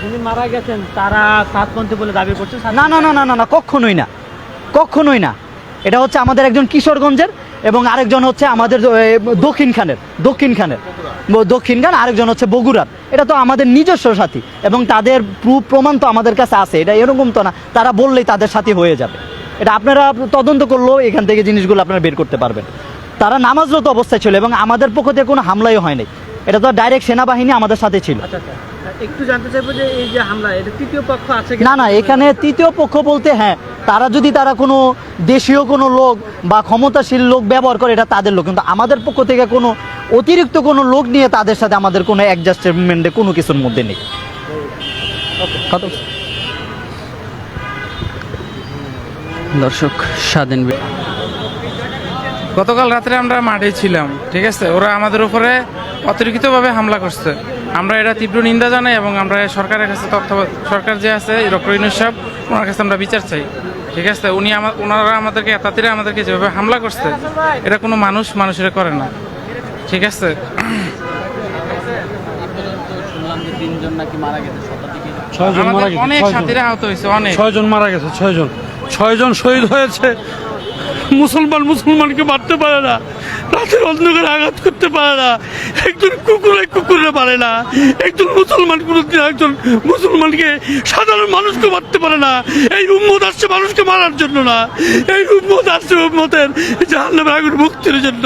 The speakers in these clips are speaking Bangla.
যিনি মারা গেছেন তারা সাতপন্থী বলে দাবি করছেন না না না না না না কখনোই না। কখনোই না। এটা হচ্ছে আমাদের একজন কিশোরগঞ্জের এবং আরেকজন হচ্ছে আমাদের দক্ষিণ খানের দক্ষিণ খানের। দক্ষিণ খান আরেকজন হচ্ছে বগুড়ার। এটা তো আমাদের নিজস্ব সাথী এবং তাদের প্রুফ প্রমাণ তো আমাদের কাছে আছে। এটা এরকম তো না। তারা বললেই তাদের সাথী হয়ে যাবে। এটা আপনারা তদন্ত করলেও এখান থেকে জিনিসগুলো আপনারা বের করতে পারবেন। তারা নামাজরত অবস্থায় ছিল এবং আমাদের পক্ষ থেকে কোনো হামলাই হয়নি এটা তো ডাইরেক্ট সেনাবাহিনী আমাদের সাথে ছিল। আচ্ছা আচ্ছা। একটু জানতে চাইব যে এই যে হামলা এটা তৃতীয় পক্ষ আছে না না এখানে তৃতীয় পক্ষ বলতে হ্যাঁ তারা যদি তারা কোনো দেশীয় কোনো লোক বা ক্ষমতাশীল লোক ব্যবহার করে এটা তাদের লোক। কিন্তু আমাদের পক্ষ থেকে কোনো অতিরিক্ত কোনো লোক নিয়ে তাদের সাথে আমাদের কোনো অ্যাডজাস্টমেন্টে কোনো কিছুর মধ্যে নেই। দর্শক স্বাধীন গতকাল রাত্রে আমরা মাঠে ছিলাম ঠিক আছে? ওরা আমাদের উপরে অতিরিক্তভাবে হামলা করছে। আমরা এটা তীব্র নিন্দা জানাই এবং আমরা সরকারের কাছে তথ্য সরকার যে আছে ডক্টর ইনুস সাহেব ওনার কাছে আমরা বিচার চাই। ঠিক আছে? উনি আমার ওনারা আমাদেরকে এতাতিরা আমাদেরকে যেভাবে হামলা করছে এটা কোনো মানুষ মানুষের করে না। ঠিক আছে? অনেক সাথীরা আহত হয়েছে অনেক। ছয়জন মারা গেছে ছয়জন। ছয়জন শহীদ হয়েছে। মুসলমান মুসলমানকে মারতে পারে না। রাতের অন্ধকারে আঘাত করতে পারে না। একজন কুকুরে কুকুরে পারে না। একজন মুসলমান কোনোদিন একজন মুসলমানকে সাধারণ মানুষকে মারতে পারে না। এই উম্মত আসছে মানুষকে মারার জন্য না। এই উম্মত আসছে উম্মতের জাহান্নামের আগুন মুক্তির জন্য।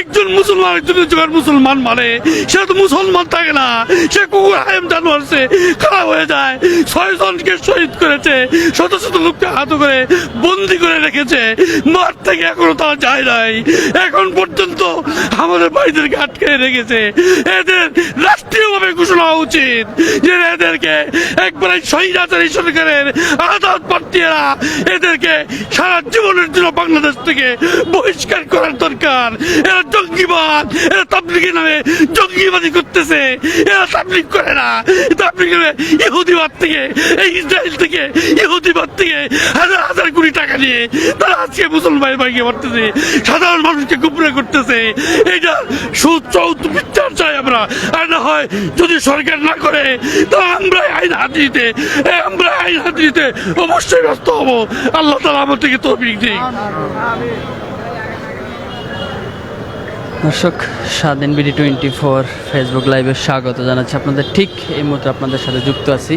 একজন মুসলমান একজন যখন মুসলমান মানে সে তো মুসলমান থাকে না। সে কুকুর, হায়াম, জানোয়ার সে খারাপ হয়ে যায়। ছয় জনকে শহীদ করেছে, শত শত লোককে হাত করে, বন্দি করে রেখেছে। মাঠ থেকে এখনও তারা যায় নাই। এখন পর্যন্ত আমাদের বাড়িদেরকে আটকে রেখেছে। এদের রাষ্ট্রীয়ভাবে ঘোষণা হওয়া উচিত যে এদেরকে একবারে স্বৈরাচারী সরকারের আদালত প্রার্থীরা এদেরকে সারা জীবনের জন্য বাংলাদেশ থেকে বহিষ্কার করার দরকার। এরা জঙ্গিবাদ, এরা তাবলিগের নামে জঙ্গিবাদী করতেছে। এরা তাবলিগ করে না। তাবলিগ ইহুদিবাদ থেকে, এই ইসরায়েল থেকে, ইহুদিবাদ থেকে হাজার হাজার কোটি টাকা নিয়ে তারা আজকে মুসলমান ভাইকে মারতেছে। সাধারণ মানুষকে গুপরে করতেছে। এটা সুচৌত বিচার চাই আমরা। আর না হয় যদি সরকার না করে তো আমরা আইন হাতে দিতে আমরা আইন হাতে দিতে অবশ্যই ব্যস্ত হব। আল্লাহ তালা আমার থেকে তৌফিক দিক। দর্শক স্বাধীন বিডি টোয়েন্টি ফোর ফেসবুক লাইভে স্বাগত জানাচ্ছি আপনাদের। ঠিক এই মুহূর্তে আপনাদের সাথে যুক্ত আছি।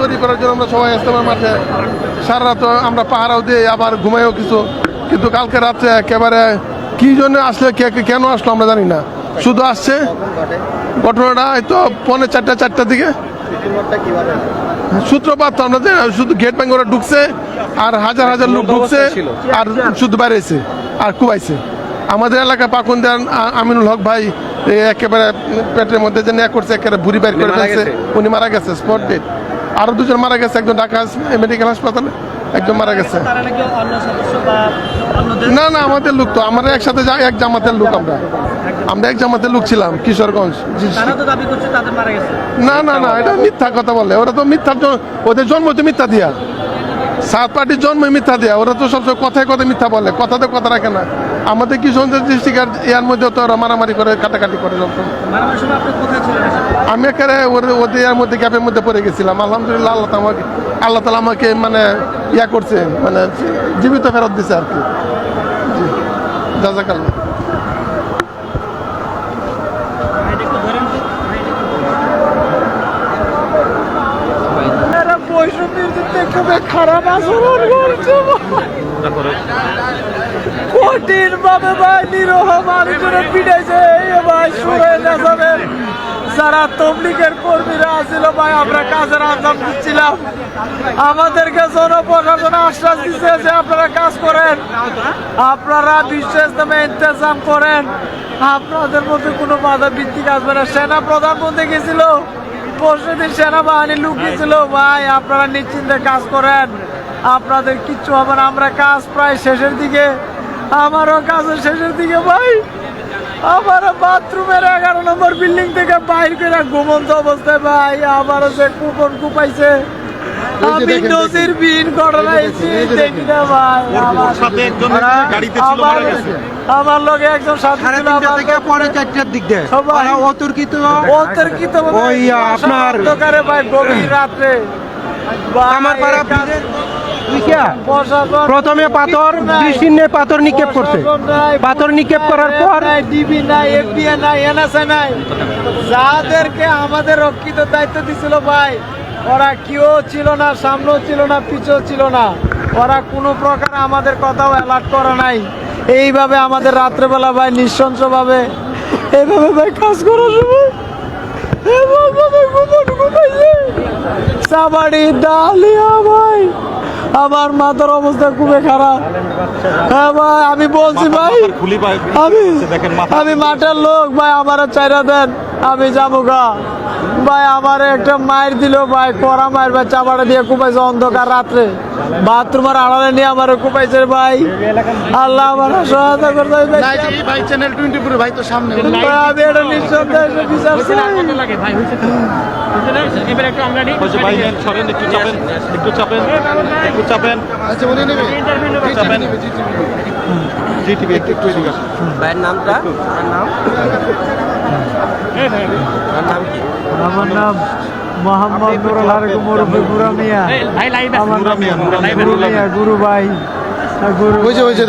তৈরি করার জন্য আমরা সবাই আসতে মাঠে। সারা রাত আমরা পাহারাও দিয়ে আবার ঘুমাইও কিছু। কিন্তু কালকে রাত্রে একেবারে কি জন্য আসলে কে কেন আসলো আমরা জানি না। শুধু আসছে ঘটনাটা হয়তো পৌনে চারটা চারটার দিকে। সূত্রপাত আমরা শুধু গেট ব্যাঙ্গ ওরা ঢুকছে আর হাজার হাজার লোক ঢুকছে আর শুধু বাইরেছে আর কুবাইছে আমাদের এলাকা পাকুন দেন আমিনুল হক ভাই একেবারে পেটের মধ্যে যে নেয়া করছে একেবারে ভুড়ি বাইর করে ফেলছে। উনি মারা গেছে স্পট ডেট আরও দুজন মারা গেছে একজন ঢাকা মেডিকেল হাসপাতালে একজন মারা গেছে। না না আমাদের লোক তো আমরা একসাথে যা- এক জামাতের লোক আমরা। আমরা এক জামাতের লোক ছিলাম কিশোরগঞ্জ। না না না এটা মিথ্যা কথা বলে। ওরা তো মিথ্যার জন- ওদের জন্ম তো মিথ্যা দিয়া। সাত পার্টির জন্ম মিথ্যা দেয়া। ওরা তো সবসময় কথায় কথায় মিথ্যা বলে কথাতে কথা রাখে না। আমাদের কি সন্ধ্যা ডিস্ট্রিক্ট এর মধ্যে তো ওরা মারামারি করে কাটাকাটি করে সবসময়? আমি একেবারে ওর- ওদের এর মধ্যে গ্যাপের মধ্যে পড়ে গেছিলাম। আলহামদুলিল্লাহ আল্লাহ আমাকে আল্লাহ তালা আমাকে মানে ইয়া করছে মানে জীবিত ফেরত দিছে আর কি। জি। একটু ধরেন। কঠিন ভাবে ভাই নিরহ মানুষের পিটাইছে ভাই শুনে না যাবেন যারা তবলিগের কর্মীরা আছিল ভাই, আমরা কাজের আঞ্জাম দিচ্ছিলাম। আমাদেরকে জনপ্রশাসন আশ্বাস দিচ্ছে যে আপনারা কাজ করেন। আপনারা বিশেষ নামে ইন্তজাম করেন। আপনাদের মধ্যে কোনো বাধা ভিত্তিক আসবে না। সেনা প্রধানমন্ত্রী গেছিল। পরশুদিন সেনাবাহিনী লুকিয়েছিল। ভাই, আপনারা নিশ্চিন্তে কাজ করেন। আপনাদের কিচ্ছু হবে না। আমরা কাজ প্রায় শেষের দিকে আমারও কাজের শেষের দিকে ভাই। আমার বাথরুমের এগারো নম্বর বিল্ডিং থেকে বাইর করে ঘুমন্ত অবস্থায় ভাই আমারও যে কুপন কুপাইছে। আমি নদীর বিন ঘটনাইছি দেখি না ভাই আমার- সাথে একজন আমার মারা গেছে। আমার লোকে একজন সাথে সাড়ে ছিল তিনটা আমার থেকে পরে চারটার দিক দিয়ে। সবাই- ওরা অতর্কিত। অন্তর্কিত আপনার- অন্ধকারে ভাই গভীর রাত্রে। আমার পাড়া প্রথমে পাথর নাই। পাথর নিক্ষেপ করছে পাথর নিক্ষেপ করার পর ডিবি নাই এফবিআই নাই এনএসএ নাই যাদেরকে আমাদের রক্ষিত দায়িত্ব দিছিল ভাই, ওরা কেউ ছিল না, সামনেও ছিল না, পিছও ছিল না ওরা কোনো প্রকার আমাদের কথাও অ্যালার্ট করে নাই এইভাবে আমাদের রাত্রেবেলা ভাই নৃশংসভাবে এইভাবে ভাই কাজ করার সময়। সাবাড়ি ডালিয়া ভাই আমার মাথার অবস্থা খুবই খারাপ। হ্যাঁ ভাই আমি বলছি ভাই আমি আমি মাঠের লোক ভাই আমার চাইরা দেন আমি যাব গা। ভাই আমার একটা মায়ের দিল ভাই কড়া মায়ের ভাই চাপাটা দিয়ে কুপাইছে অন্ধকার রাত্রে। বাথরুমের আড়ালে নিয়ে আমার কুপাইছে ভাই। আল্লাহ আমার সহায়তা করতে ভাই। চ্যানেল টোয়েন্টি ফোর ভাই তো সামনে। আমি এটা নিঃসন্দেহে বিচার লাগে ভাই হয়েছে তো। বুঝতে পেরেছ? এবার একটু আমরা নিই। বলছে ভাই নেন সরেন একটু চাপেন। একটু চাপেন আচ্ছা উনি নেবে। চাপেন। জি একটু একটু এদিকে আসুন। এই ভাই, আমার নাম মোহাম্মদ গুরু ভাই।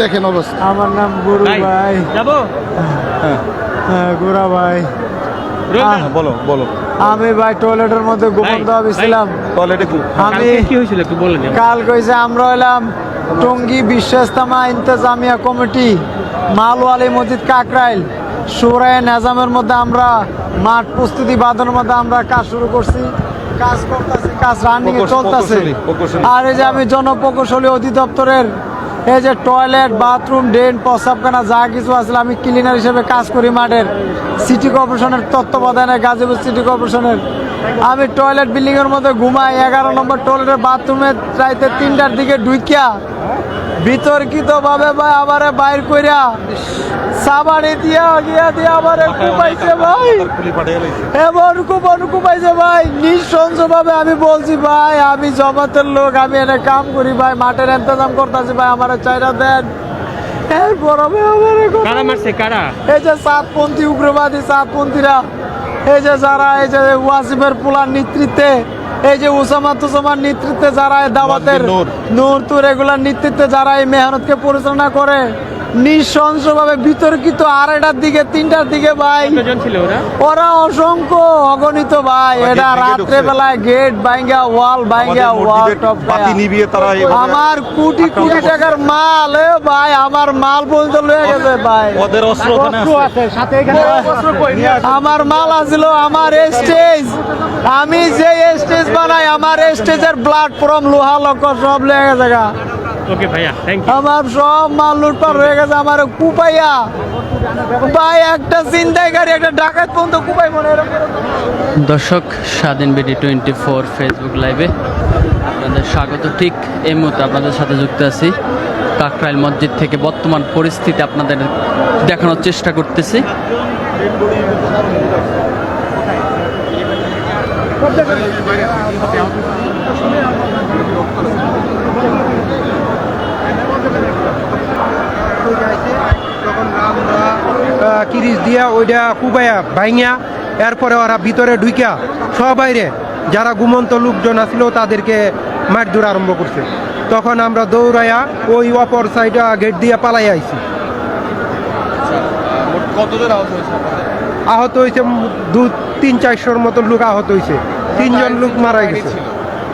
দেখেন অবস্থা। আমার নাম গুরু ভাই, যাব? হ্যাঁ, গুরা ভাই। হ্যাঁ, বলো বলো। আমি ভাই টয়লেটের মধ্যে গোপন দেওয়া ছিলাম টয়লেটে আমি কি হয়েছিল একটু বলে কাল কইছে আমরা হইলাম টঙ্গী বিশ্বাস্তামা ইন্তজামিয়া কমিটি মালওয়ালি মসজিদ কাকরাইল। সুরায় নাজামের মধ্যে আমরা মাঠ প্রস্তুতি বাঁধানোর মধ্যে আমরা কাজ শুরু করছি। কাজ করতেছি কাজ রানিং চলতেছে। আর এই যে আমি জনপ্রকৌশলী অধিদপ্তরের এই যে টয়লেট বাথরুম ড্রেন প্রসাবখানা যা কিছু আছে আমি ক্লিনার হিসেবে কাজ করি মাঠের। সিটি কর্পোরেশনের তত্ত্বাবধানে গাজীপুর সিটি কর্পোরেশনের আমি টয়লেট বিল্ডিংয়ের মধ্যে ঘুমাই এগারো নম্বর টয়লেটের বাথরুমে রাইতে তিনটার দিকে ঢুকিয়া বিতর্কিত ভাবে ভাই আমারে বাইর কইরা সাবাড়ি দিয়া গিয়া দিয়া আমারে কুপাইছে ভাই। এমন কুপন কুপাইছে ভাই। নিঃসংস ভাবে আমি বলছি ভাই আমি জমাতের লোক আমি এনে কাম করি ভাই মাঠের ইন্তজাম করতেছি ভাই আমার চাইরা দেন। এরপর আমি আমার কারা মারছে কারা? এই যে সাতপন্থী উগ্রবাদী সাতপন্থীরা এই যে যারা এই যে ওয়াসিমের পোলার নেতৃত্বে এই যে উসামা তুসামার নেতৃত্বে যারা দাওয়াতের নূর। তুর এগুলার নেতৃত্বে যারা এই মেহনতকে পরিচালনা করে নিঃসংসভাবে বিতর্কিত আড়াইটার দিকে তিনটার দিকে ভাই। কতজন ওরা? ওরা অসংখ্য অগণিত ভাই। এটা রাত্রে বেলায় গেট বাইঙ্গা ওয়াল বাইঙ্গা ওয়াল টপ আমার কোটি কোটি টাকার মাল এ ভাই আমার মাল পর্যন্ত লয়ে গেছে ভাই। ওদের অস্ত্র আমার মাল আছিল আমার স্টেজ। আমি যে স্টেজ বানাই আমার স্টেজের প্ল্যাটফর্ম লোহা লক্ষ সব লয়ে গেছে গা। ওকে ভাইয়া থ্যাংক ইউ আমার সব মাল লুটপাট হয়ে গেছে আমার কুপাইয়া। ভাই একটা চিন্তাই গাড়ি একটা ডাকাত পর্যন্ত কুপাই মনে দর্শক স্বাধীন বিডি টোয়েন্টি ফোর ফেসবুক লাইভে আপনাদের স্বাগত। ঠিক এই মুহূর্তে আপনাদের সাথে যুক্ত আছি। কাকরাইল মসজিদ থেকে বর্তমান পরিস্থিতি আপনাদের দেখানোর চেষ্টা করতেছি। দিয়া ওইটা কুবাইয়া ভাইঙা এরপরে ওরা ভিতরে ঢুইকা সবাইরে যারা ঘুমন্ত লোকজন আছিল তাদেরকে মারধর আরম্ভ করছে। তখন আমরা দৌড়াইয়া ওই অপর সাইডে গেট দিয়ে পালাই আইছি। আহত হয়েছে দু তিন চারশোর মতো লোক আহত হয়েছে। তিনজন লোক মারা গেছে।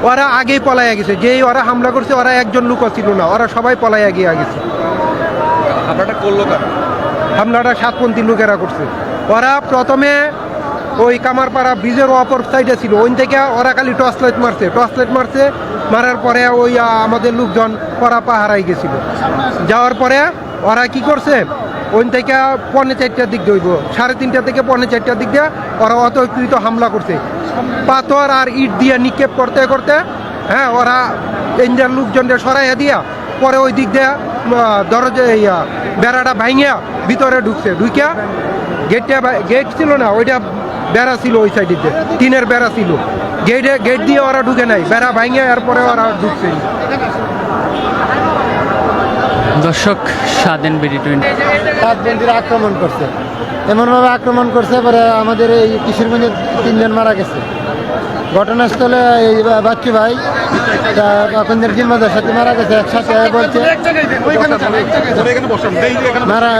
ওরা আগেই পলাইয়া গেছে। যেই ওরা হামলা করছে ওরা একজন লোকও ছিল না। ওরা সবাই পলাইয়া গিয়ে গেছে। আপনারটা করল কেন? হামলাটা সাতপন্থী লোকেরা করছে। ওরা প্রথমে ওই কামারপাড়া ব্রিজের অপর সাইডে ছিল ওই থেকে ওরা খালি টর্চ লাইট মারছে। টর্চ লাইট মারছে, মারার পরে ওই আমাদের লোকজন ওরা পাহারাই গেছিল। যাওয়ার পরে ওরা কি করছে ওই থেকে পৌনে চারটার দিক দিয়ে হইব, সাড়ে তিনটা থেকে পৌনে চারটার দিক দিয়ে ওরা অতর্কিত হামলা করছে। পাথর আর ইট দিয়ে নিক্ষেপ করতে করতে হ্যাঁ ওরা ইন্ডিয়ার লোকজনদের সরাইয়া দিয়া পরে ওই দিক দিয়ে দরজা আহ, বেড়াটা ভাঙিয়া ভিতরে ঢুকছে। ঢুকিয়া গেটটা গেট ছিল না ওইটা বেড়া ছিল ওই সাইডে টিনের বেড়া ছিল। গেটে গেট দিয়ে ওরা ঢুকে নাই। বেড়া ভাঙে এরপরে ওরা ঢুকছে। দর্শক স্বাধীন বিডি টোয়েন্টি। সাত আক্রমণ করছে। এমনভাবে আক্রমণ করছে পরে আমাদের এই কিশোরগঞ্জের তিনজন মারা গেছে। ঘটনাস্থলে এই বাচ্চু ভাই, তা আপনাদের জিম্মাদার সাথে মারা গেছে, একসাথে বলছে। মারা,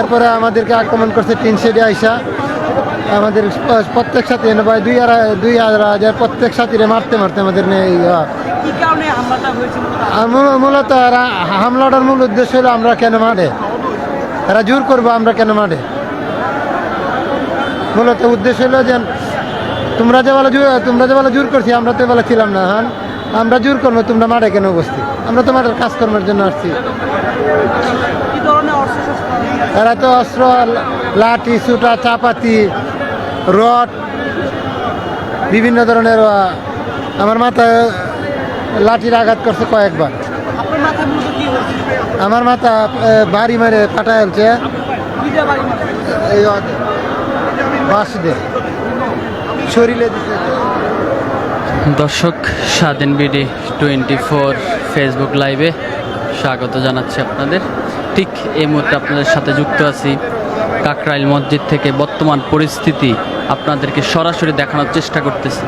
এরপরে আমাদেরকে আক্রমণ করছে তিন সাইডে আইসা। আমাদের প্রত্যেক সাথী ভাই, দুই আর দুই হাজার প্রত্যেক সাথীরে মারতে মারতে আমাদের আর মূলত হামলাটার মূল উদ্দেশ্য হলো আমরা কেন মারে? এরা জোর করব আমরা কেন মারে? মূলত উদ্দেশ্য হলো যে তোমরা যে বলো জোর- তোমরা যে বলো জোর করছি আমরা তো বলে ছিলাম না হ্যাঁ? আমরা জোর করব তোমরা মাঠে কেন বসছি আমরা তো মাঠের কাজকর্মের জন্য আসছি। এরা তো অস্ত্র লাঠি সুটা চাপাতি রড বিভিন্ন ধরনের আমার মাথায় লাঠির আঘাত করছে কয়েকবার। আমার মাথা বাড়ি মেরে ফাটা বাঁশ দিয়ে শরীরে দিতে দর্শক, স্বাধীন বিডি টোয়েন্টি ফোর ফেসবুক লাইভে স্বাগত জানাচ্ছি আপনাদের। ঠিক এই মুহূর্তে আপনাদের সাথে যুক্ত আছি কাকরাইল মসজিদ থেকে বর্তমান পরিস্থিতি আপনাদেরকে সরাসরি দেখানোর চেষ্টা করতেছি।